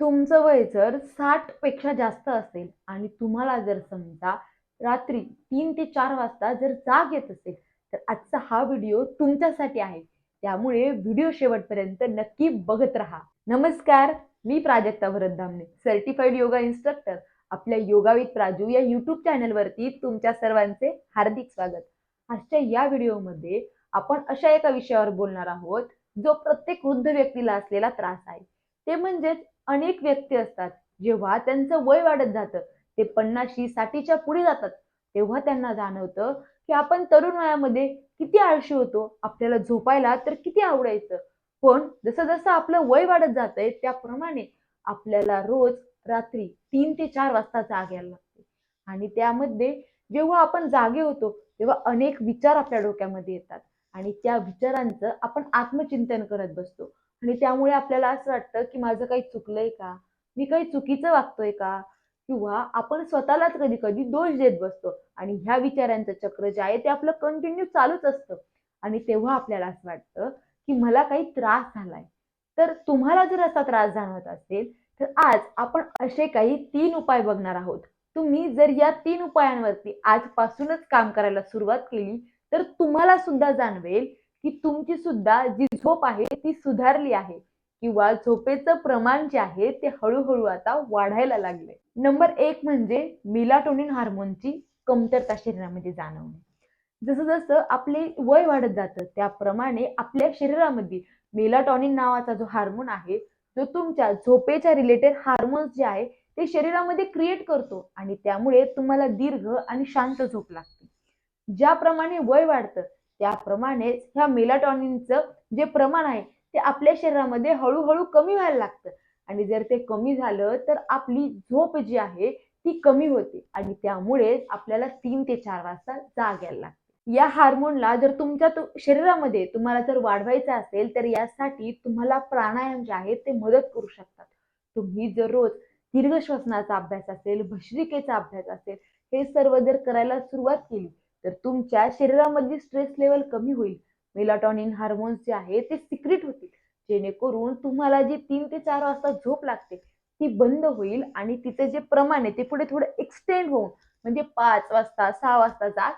तुमचं वय जर साठपेक्षा जास्त असेल आणि तुम्हाला जर समजा रात्री तीन ते चार वाजता जर जाग येत असेल तर आजचा हा व्हिडिओ तुमच्यासाठी आहे. त्यामुळे व्हिडिओ शेवटपर्यंत नक्की बघत राहा. नमस्कार मी Prajakta Bharat Dhamane certified yoga instructor आपल्या योगावित प्राजू या युट्यूब चॅनलवरती तुमच्या सर्वांचे हार्दिक स्वागत. आजच्या या व्हिडिओमध्ये आपण अशा एका विषयावर बोलणार आहोत जो प्रत्येक वृद्ध व्यक्तीला असलेला त्रास आहे. ते म्हणजेच अनेक व्यक्ती असतात. जेव्हा त्यांचं वय वाढत जातं ते पन्नाशी साठीच्या पुढे जातात. तेव्हा त्यांना जाणवतं की आपण तरुण वयामध्ये किती आळशी होतो आपल्याला झोपायला तर किती आवडायचं. पण जसं जसं आपलं वय वाढत जातंय त्याप्रमाणे आपल्याला रोज रात्री तीन ते चार वाजता जाग यायला लागते. आणि त्यामध्ये जेव्हा आपण जागे होतो तेव्हा अनेक विचार आपल्या डोक्यामध्ये येतात. आणि त्या विचारांचं आपण आत्मचिंतन करत बसतो. आणि त्यामुळे आपल्याला असं वाटतं की माझं काही चुकलंय का? मी काही चुकीचं वागतोय का? किंवा आपण स्वतःलाच कधी कधी दोष देत बसतो. आणि ह्या विचारांचं चक्र जे आहे ते आपलं कंटिन्यू चालूच असतं. आणि तेव्हा आपल्याला असं वाटतं की मला काही त्रास झालाय. तर तुम्हाला जर असा त्रास जाणवत असेल तर आज आपण असे काही तीन उपाय बघणार आहोत. तुम्ही जर या तीन उपायांवरती आजपासूनच काम करायला सुरुवात केली तर तुम्हाला सुद्धा जाणवेल की तुमची सुद्धा जी झोप आहे ती सुधारली आहे. किंवा झोपेचं प्रमाण जे आहे ते हळूहळू आता वाढायला लागले नंबर एक म्हणजे मिलाटोनिन हार्मोनची कमतरता शरीरामध्ये जाणवणे. जसं जसं आपले वय वाढत जातं त्याप्रमाणे आपल्या शरीरामध्ये मेलाटॉनिन नावाचा जो हार्मोन आहे जो तुमच्या झोपेच्या रिलेटेड हार्मोन्स जे आहे ते शरीरामध्ये क्रिएट करतो. आणि त्यामुळे तुम्हाला दीर्घ आणि शांत झोप लागते. ज्याप्रमाणे वय वाढतं त्याप्रमाणेच ह्या मेलाटॉनिनचं जे प्रमाण आहे ते आपल्या शरीरामध्ये हळूहळू कमी व्हायला लागतं. आणि जर ते कमी झालं तर आपली झोप जी आहे ती कमी होते. आणि त्यामुळे आपल्याला तीन ते चार वाजता जाग यायला लागते. या हार्मोनला जर तुमच्या शरीरामध्ये तुम्हाला जर वाढवायचं असेल तर यासाठी तुम्हाला प्राणायाम जे आहे ते मदत करू शकतात. तुम्ही जर रोज दीर्घ श्वसनाचा अभ्यास असेल भश्रिकेचा अभ्यास असेल हे सर्व जर करायला सुरुवात केली तर तुमच्या शरीरामधली स्ट्रेस लेवल कमी होईल. मेलाटॉनिन हार्मोन्स जे आहे ते सिक्रेट होतील. जेणेकरून तुम्हाला जी तीन ते चार वाजता झोप लागते ती बंद होईल आणि तिचं जे प्रमाण आहे ते पुढे थोडं एक्सटेंड होऊन म्हणजे पाच वाजता सहा वाजता जाग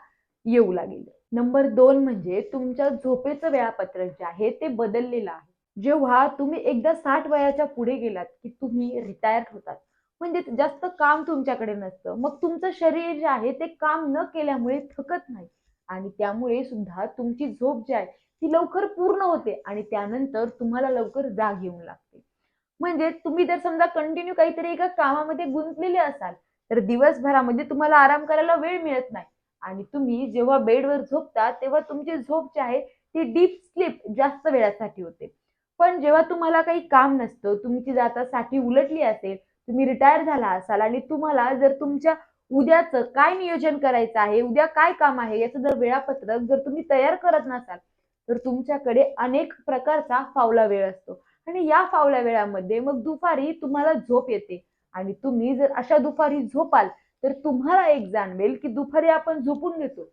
येऊ लागेल. नंबर दोन म्हणजे तुमच्या झोपेचं वेळापत्रक जे आहे ते बदललेलं आहे. जेव्हा तुम्ही एकदा साठ वयाच्या पुढे गेलात की तुम्ही रिटायर्ड होतात म्हणजे जास्त काम तुमच्याकडे नसतं. मग तुमचं शरीर जे आहे ते काम न केल्यामुळे थकत नाही. आणि त्यामुळे सुद्धा तुमची झोप जी आहे ती लवकर पूर्ण होते आणि त्यानंतर तुम्हाला लवकर जाग येऊन लागते. म्हणजे तुम्ही जर समजा कंटिन्यू काहीतरी एका कामामध्ये गुंतलेले असाल तर दिवसभरामध्ये तुम्हाला आराम करायला वेळ मिळत नाही. आणि तुम्ही जेव्हा बेडवर झोपता तेव्हा तुमची झोप जी आहे ती डीप स्लीप जास्त वेळासाठी होते. पण जेव्हा तुम्हाला काही काम नसतं तुमची जाता साठी उलटली असेल तुम्ही रिटायर झाला असाल आणि तुम्हाला जर तुमच्या उद्याचं काय नियोजन करायचं आहे उद्या काय काम आहे याचं जर वेळापत्रक जर तुम्ही तयार करत नसाल तर तुमच्याकडे अनेक प्रकारचा फावला वेळ असतो. आणि या फावल्या वेळामध्ये मग दुपारी तुम्हाला झोप येते. आणि तुम्ही जर अशा दुपारी झोपाल तर तुम्हाला एक जाणवेल की दुपारी आपण झोपून घेतो.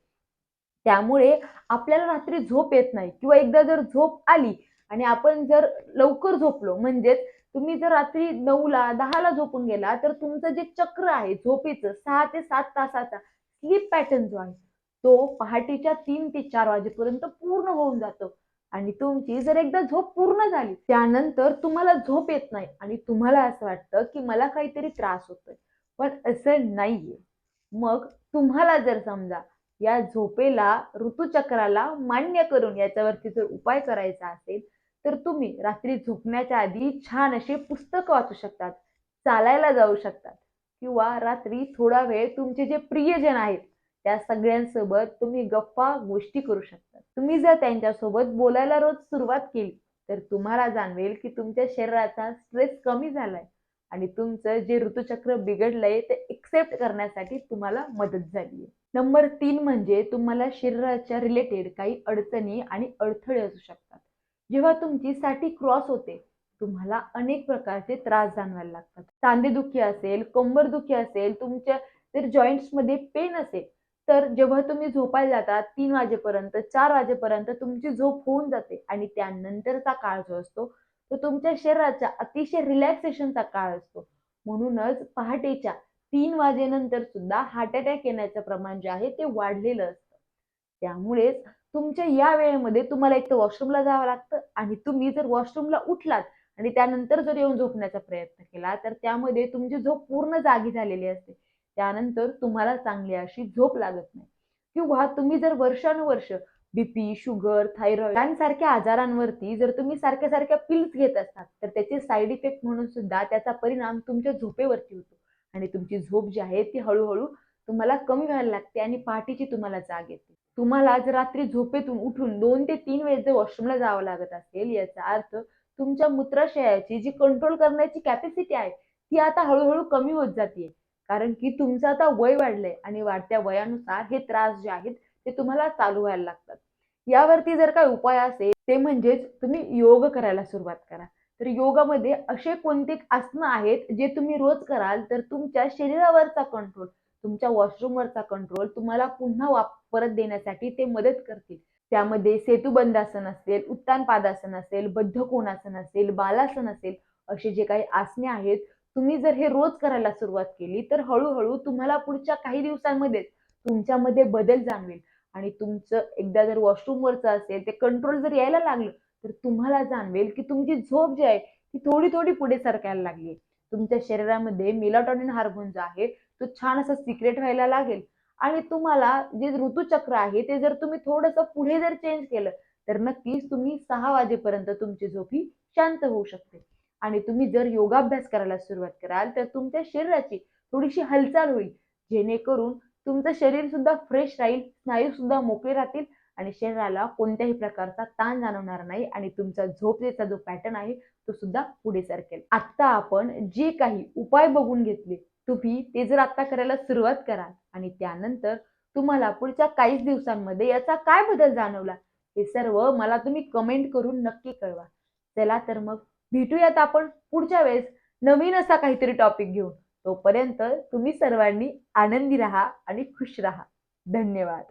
त्यामुळे आपल्याला रात्री झोप येत नाही. किंवा एकदा जर झोप आली आणि आपण जर लवकर झोपलो म्हणजेच तुम्ही जर रात्री नऊला दहाला झोपून गेला तर तुमचं जे चक्र आहे झोपेचं सहा ते सात तासाचा स्लीप पॅटर्न जो आहे तो पहाटेच्या तीन ते चार वाजेपर्यंत पूर्ण होऊन जातो. आणि तुमची जर एकदा झोप पूर्ण झाली त्यानंतर तुम्हाला झोप येत नाही आणि तुम्हाला असं वाटतं की मला काहीतरी त्रास होतोय. पण असं नाहीये. मग तुम्हाला जर समजा या झोपेला ऋतुचक्राला मान्य करून याच्यावरती जर उपाय करायचा असेल तर तुम्ही रात्री झोपण्याच्या आधी छान असे पुस्तकं वाचू शकतात चालायला जाऊ शकतात किंवा रात्री थोडा वेळ तुमचे जे प्रियजन आहेत त्या सगळ्यांसोबत तुम्ही गप्पा गोष्टी करू शकता तुम्ही जर त्यांच्यासोबत बोलायला रोज सुरुवात केली तर तुम्हाला जाणवेल की तुमच्या शरीराचा स्ट्रेस कमी झालाय आणि तुमचं जे ऋतुचक्र बिघडलंय ते एक्सेप्ट करण्यासाठी तुम्हाला मदत झाली नंबर तीन म्हणजे तुम्हाला शरीराच्या रिलेटेड काही अडचणी आणि अडथळे असू शकतात. जेव्हा तुमची साठी क्रॉस होते तुम्हाला अनेक प्रकारचे त्रास जाणवायला लागतात. सांधेदुखी असेल कंबरदुखी असेल तुमच्या जर जॉईंट्समध्ये पेन असेल तर जेव्हा तुम्ही झोपायला जाता तीन वाजेपर्यंत चार वाजेपर्यंत तुमची झोप होऊन जाते आणि त्यानंतरचा काळ जो असतो तो तुमच्या शरीराच्या अतिशय रिलॅक्सेशनचा काळ असतो. म्हणूनच पहाटेच्या तीन वाजेनंतर सुद्धा हार्ट अटॅक येण्याचं प्रमाण जे आहे ते वाढलेलं असतं. त्यामुळेच तुमच्या या वेळेमध्ये तुम्हाला एक तर वॉशरूमला जावं लागतं आणि तुम्ही जर वॉशरूमला उठलात आणि त्यानंतर जर येऊन झोपण्याचा प्रयत्न केला तर त्यामध्ये तुमची झोप पूर्ण जागी झालेली असते. त्यानंतर तुम्हाला चांगली अशी झोप लागत नाही. किंवा तुम्ही जर वर्षानुवर्ष बीपी शुगर थायरॉइड यांसारख्या आजारांवरती जर तुम्ही सारख्या सारख्या पिल्स घेत असतात तर त्याचे साईड इफेक्ट म्हणून सुद्धा त्याचा परिणाम तुमच्या झोपेवरती होतो. आणि तुमची झोप जी आहे ती हळूहळू तुम्हाला कमी व्हायला लागते आणि पहाटेची तुम्हाला जाग येते. तुम्हाला आज रात्री झोपेतून उठून दोन ते तीन वेळेस जर वॉशरूमला जावं लागत असेल याचा अर्थ तुमच्या मूत्राशयाची जी कंट्रोल करण्याची कॅपॅसिटी आहे ती आता हळूहळू कमी होत जाते कारण की तुमचं आता वय वाढलंय आणि वाढत्या वयानुसार हे त्रास जे आहेत ते तुम्हाला चालू व्हायला लागतात. यावरती जर काही उपाय असेल ते म्हणजेच तुम्ही योग करायला सुरुवात करा. तर योगामध्ये असे कोणते आसनं आहेत जे तुम्ही रोज कराल तर तुमच्या शरीरावरचा कंट्रोल तुमच्या वॉशरूमवरचा कंट्रोल तुम्हाला पुन्हा वाप परत देण्यासाठी ते मदत करतील. त्यामध्ये सेतुबंधासन असेल उत्तान पादासन असेल बद्ध कोणासन असेल बालासन असेल असे जे काही आसने आहेत तुम्ही जर हे रोज करायला सुरुवात केली तर हळूहळू तुम्हाला पुढच्या काही दिवसांमध्येच तुमच्यामध्ये बदल जाणवेल. आणि तुमचं एकदा जर वॉशरूमवरचं असेल ते कंट्रोल जर यायला लागलं तर तुम्हाला जाणवेल की तुमची झोप जी आहे ती थोडी थोडी पुढे सरकायला लागली तुमच्या शरीरामध्ये मेलाटॉनिन हार्मोन जो आहे तो छान असा सिक्रेट व्हायला लागेल. आणि तुम्हाला जे ऋतुचक्र आहे ते जर तुम्ही थोडंसं पुढे जर चेंज केलं तर नक्कीच तुम्ही सहा वाजेपर्यंत तुमची झोप ही शांत होऊ शकते. आणि तुम्ही जर योगाभ्यास करायला सुरुवात कराल तर तुमच्या शरीराची थोडीशी हालचाल होईल. जेणेकरून तुमचं शरीर सुद्धा फ्रेश राहील स्नायू सुद्धा मोकळे राहतील आणि शरीराला कोणत्याही प्रकारचा ताण जाणवणार नाही आणि तुमचा झोपेचा जो पॅटर्न आहे तो सुद्धा पुढे सरकेल. आता आपण जे काही उपाय बघून घेतले तुम्ही ते जर आत्ता करायला सुरुवात कराल आणि त्यानंतर तुम्हाला पुढच्या काहीच दिवसांमध्ये याचा काय बदल जाणवला हे सर्व मला तुम्ही कमेंट करून नक्की कळवा. चला तर मग भेटूयात आपण पुढच्या वेळेस नवीन असा काहीतरी टॉपिक घेऊन. तोपर्यंत तुम्ही सर्वांनी आनंदी राहा आणि खुश राहा. धन्यवाद.